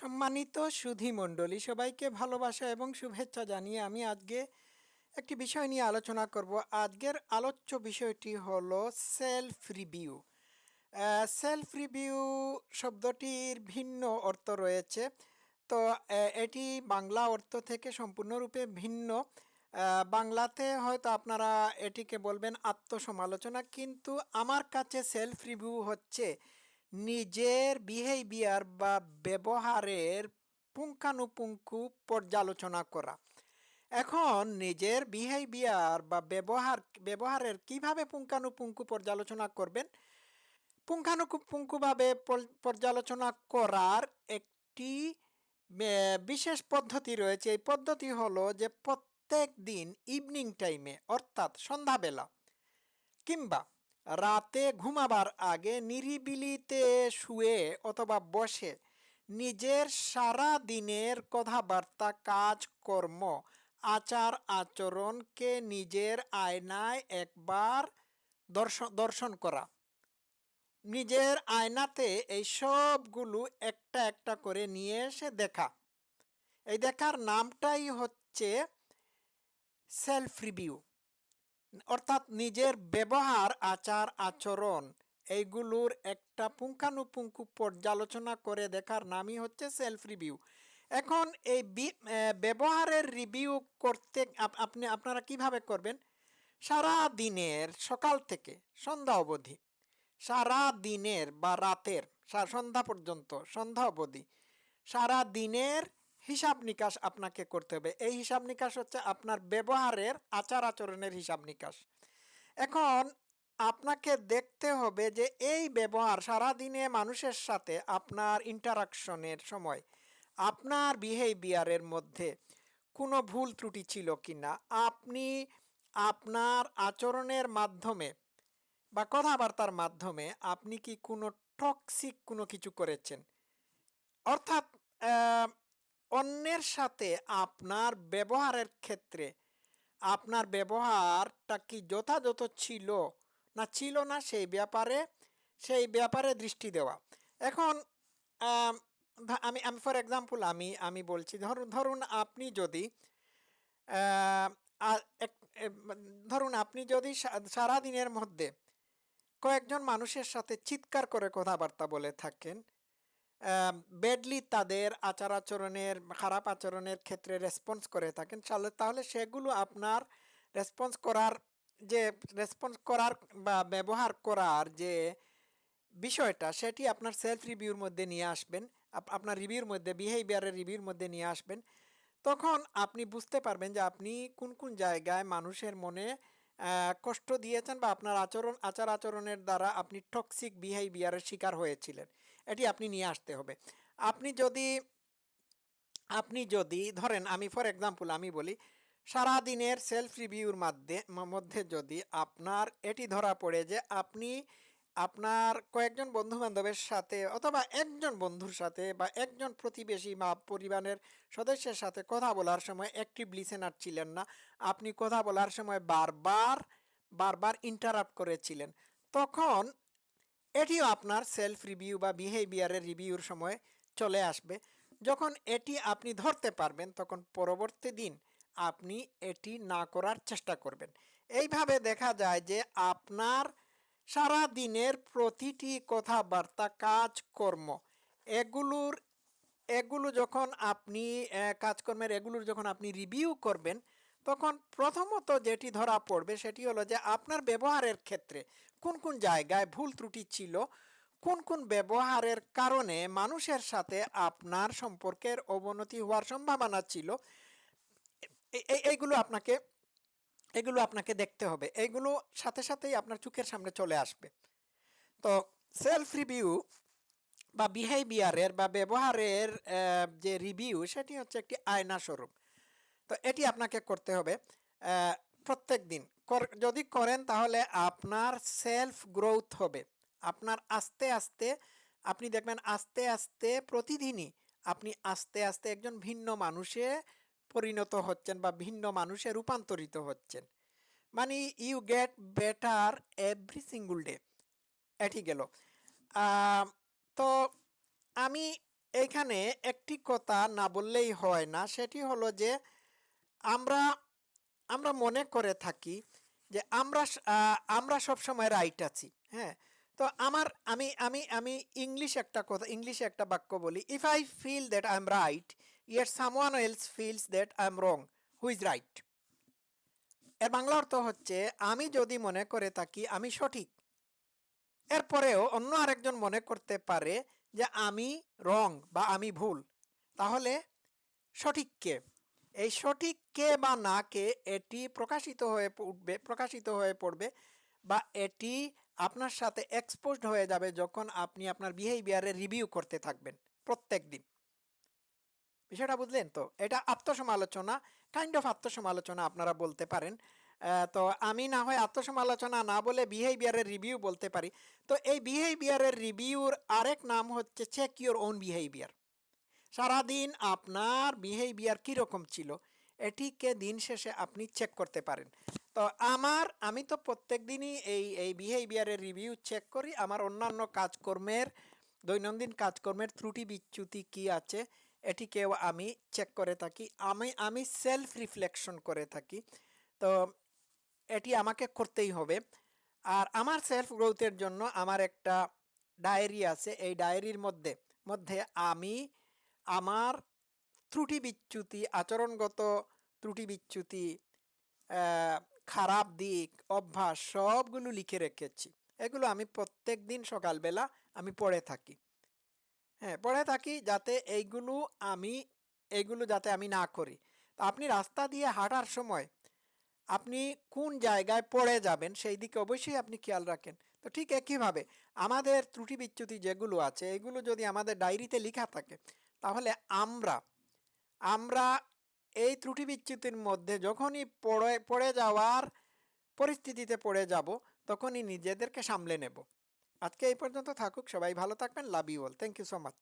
সম্মানিত সুধী মণ্ডলী, সবাইকে ভালোবাসা এবং শুভেচ্ছা জানিয়ে আমি আজকে একটি বিষয় নিয়ে আলোচনা করব। আজকের আলোচ্য বিষয়টি হলো সেলফ রিভিউ সেলফ রিভিউ শব্দটির ভিন্ন অর্থ রয়েছে। তো এটি বাংলা অর্থ থেকে সম্পূর্ণরূপে ভিন্ন। বাংলাতে হয়তো আপনারা এটিকে বলবেন আত্মসমালোচনা, কিন্তু আমার কাছে সেলফ রিভিউ হচ্ছে নিজের বিহেভিয়ার বা ব্যবহারের পুঙ্খানুপুঙ্খু পর্যালোচনা করা। এখন নিজের বিহেভিয়ার বা ব্যবহার, ব্যবহারের কীভাবে পুঙ্খানুপুঙ্খু পর্যালোচনা করবেন? পুঙ্খানুপুঙ্খুভাবে পর্যালোচনা করার একটি বিশেষ পদ্ধতি রয়েছে। এই পদ্ধতি হলো যে প্রত্যেক দিন ইভিনিং টাইমে অর্থাৎ সন্ধ্যাবেলা কিংবা রাতে ঘুমাবার আগে নিরিবিলিতে শুয়ে অথবা বসে নিজের সারা দিনের কথাবার্তা কাজকর্ম আচার, আচরণকে নিজের আয়নায় একবার দর্শন দর্শন করা। নিজের আয়নাতে এই সবগুলো একটা একটা করে নিয়ে এসে দেখা। এই দেখার নামটাই হচ্ছে সেলফ রিভিউ। অর্থাৎ নিজের ব্যবহার, আচার, আচরণ এইগুলোর একটা পুঙ্খানুপুঙ্খু পর্যালোচনা করে দেখার নামই হচ্ছে সেলফ রিভিউ এখন এই ব্যবহারের রিভিউ করতে আপ- আপনি, আপনারা কীভাবে করবেন? সারা দিনের সকাল থেকে সন্ধ্যা অবধি, সারা দিনের বা রাতের সন্ধ্যা পর্যন্ত সন্ধ্যা অবধি, সারা দিনের হিসাব নিকাশ আপনাকে করতে হবে। এই হিসাব নিকাশ হচ্ছে আপনার ব্যবহারের আচার আচরণের হিসাব নিকাশ। এখন আপনাকে দেখতে হবে যে এই ব্যবহার সারা দিনে মানুষের সাথে আপনার ইন্টারাকশনের সময়, আপনার বিহেভিয়ারের মধ্যে কোনো ভুল ত্রুটি ছিল কি না আপনি আপনার আচরণের মাধ্যমে বা কথাবার্তার মাধ্যমে আপনি কি কোনো টক্সিক কোনো কিছু করেছেন? অর্থাৎ অন্যের সাথে আপনার ব্যবহারের ক্ষেত্রে, আপনার ব্যবহারটা কি যথাযথ ছিল না ছিল না সেই ব্যাপারে সেই ব্যাপারে দৃষ্টি দেওয়া। এখন, আমি আমি ফর এক্সাম্পল আমি আমি বলছি, ধরুন ধরুন আপনি যদি ধরুন আপনি যদি সা- সারাদিনের মধ্যে কয়েকজন মানুষের সাথে চিৎকার করে কথাবার্তা বলে থাকেন ব্যাডলি তাদের আচার আচরণের খারাপ আচরণের ক্ষেত্রে রেসপন্স করে থাকেন তাহলে সেগুলো আপনার রেসপন্স করার যে রেসপন্স করার বা ব্যবহার করার যে বিষয়টা, সেটি আপনার সেলফ রিভিউর মধ্যে নিয়ে আসবেন। আপ- আপনার রিভিউর মধ্যে বিহেভিয়ারের রিভিউর মধ্যে নিয়ে আসবেন। তখন আপনি বুঝতে পারবেন যে আপনি কোন কোন জায়গায় মানুষের মনে কষ্ট দিয়েছেন বা আপনার আচরণ, আচার আচরণের দ্বারা আপনি টক্সিক বিহেভিয়ারের শিকার হয়েছিলেন। এটি আপনি নিয়ে আসতে হবে। আপনি যদি আপনি যদি, ধরেন আমি ফর এক্সাম্পল আমি বলি সারা দিনের সেলফ রিভিউর মধ্যে মধ্যে যদি আপনার এটি ধরা পড়ে যে আপনি আপনার কয়েকজন বন্ধু বান্ধবের সাথে অথবা একজন বন্ধুর সাথে বা একজন প্রতিবেশী বা পরিবারের সদস্যের সাথে কথা বলার সময় অ্যাক্টিভ লিসেনার ছিলেন না। আপনি কথা বলার সময় বারবার বারবার ইন্টারাপ্ট করেছিলেন। তখন এটিও আপনার সেলফ রিভিউ বা বিহেভিয়ারের রিভিউর সময় চলে আসবে। যখন এটি আপনি ধরতে পারবেন, তখন পরবর্তী দিন আপনি এটি না করার চেষ্টা করবেন। এইভাবে দেখা যায় যে আপনার সারা দিনের প্রতিটি কথাবার্তা কাজকর্ম এগুলোর, এগুলো যখন আপনি কাজকর্মের এগুলোর যখন আপনি রিভিউ করবেন, তখন প্রথমত যেটি ধরা পড়বে সেটি হলো যে আপনার ব্যবহারের ক্ষেত্রে কোন কোন জায়গায় ভুল ত্রুটি ছিল, কোন কোন ব্যবহারের কারণে মানুষের সাথে আপনার সম্পর্কের অবনতি হওয়ার সম্ভাবনা ছিল এইগুলো আপনাকে এগুলো আপনাকে দেখতে হবে। এইগুলো সাথে সাথেই আপনার চোখের সামনে চলে আসবে। তো সেলফ রিভিউ বা বিহেভিয়ারের বা ব্যবহারের যে রিভিউ সেটি হচ্ছে একটি আয়না স্বরূপ। তো এটি আপনাকে করতে হবে প্রত্যেক দিন। যদি করেন তাহলে আপনার সেলফ গ্রোথ হবে। আপনার আস্তে আস্তে, আপনি দেখবেন আস্তে আস্তে প্রতিদিনই আপনি আস্তে আস্তে একজন ভিন্ন মানুষে পরিণত হচ্ছেন বা ভিন্ন মানুষে রূপান্তরিত হচ্ছেন। মানে you get better every single day এটি গেল। তো আমি এইখানে একটি কথা না বললেই হয় না, সেটি হলো যে আমরা আমরা মনে করে থাকি যে আমরা আমরা সব সময় রাইট আছি হ্যাঁ? তো আমার, আমি আমি আমি ইংলিশ একটা কথা, ইংলিশে একটা বাক্য বলি if I feel that I am right yet someone else feels that am wrong who is right এর বাংলা অর্থ হচ্ছে, আমি যদি মনে করে থাকি আমি সঠিক। এরপরেও অন্য আরেকজন মনে করতে পারে যে আমি রং বা আমি ভুল। তাহলে সঠিক কে? এই সঠিক কে বা না কে এটি প্রকাশিত হয়ে উঠবে, প্রকাশিত হয়ে পড়বে বা এটি আপনার সাথে এক্সপোজড হয়ে যাবে যখন আপনি আপনার বিহেভিয়ারে রিভিউ করতে থাকবেন প্রত্যেক দিন। বিষয়টা বুঝলেন তো? এটা আত্মসমালোচনা কাইন্ড অফ আত্মসমালোচনা আপনারা বলতে পারেন। তো আমি না হয় আত্মসমালোচনা না বলে বিহেভিয়ারের রিভিউ বলতে পারি। তো এই বিহেভিয়ারের রিভিউর আরেক নাম হচ্ছে চেক ইউর ওন বিহেভিয়ার সারাদিন আপনার বিহেভিয়ার কীরকম ছিল, এটিকে দিন শেষে আপনি চেক করতে পারেন। তো আমার, আমি তো প্রত্যেক দিনই এই এই বিহেভিয়ারের রিভিউ চেক করি। আমার অন্যান্য কাজকর্মের, দৈনন্দিন কাজকর্মের ত্রুটি বিচ্যুতি কি আছে এটিকেও আমি চেক করে থাকি। আমি আমি সেলফ রিফ্লেকশন করে থাকি। তো এটি আমাকে করতেই হবে। আর আমার সেলফ গ্রোথের জন্য আমার একটা ডায়েরি আছে। এই ডায়েরির মধ্যে মধ্যে আমি আমার ত্রুটি বিচ্যুতি, আচরণগত ত্রুটি বিচ্যুতি খারাপ দিক, অভ্যাস সবগুলো লিখে রেখেছি। এগুলো আমি প্রত্যেক দিন সকালবেলা আমি পড়ে থাকি। হ্যাঁ পড়ে থাকি যাতে এইগুলো আমি, এইগুলো যাতে আমি না করি। তো আপনি রাস্তা দিয়ে হাঁটার সময় আপনি কোন জায়গায় পড়ে যাবেন সেই দিকে অবশ্যই আপনি খেয়াল রাখেন। তো ঠিক একইভাবে আমাদের ত্রুটি বিচ্যুতি যেগুলো আছে, এগুলো যদি আমাদের ডায়েরিতে লেখা থাকে, তাহলে আমরা আমরা এই ত্রুটি বিচ্যুতির মধ্যে যখনই পড়ে পড়ে যাওয়ার পরিস্থিতিতে পড়ে যাব, তখনই নিজেদেরকে সামলে নেব। আজকে এই পর্যন্ত থাকুক সবাই ভালো থাকবেন love you all thank you so much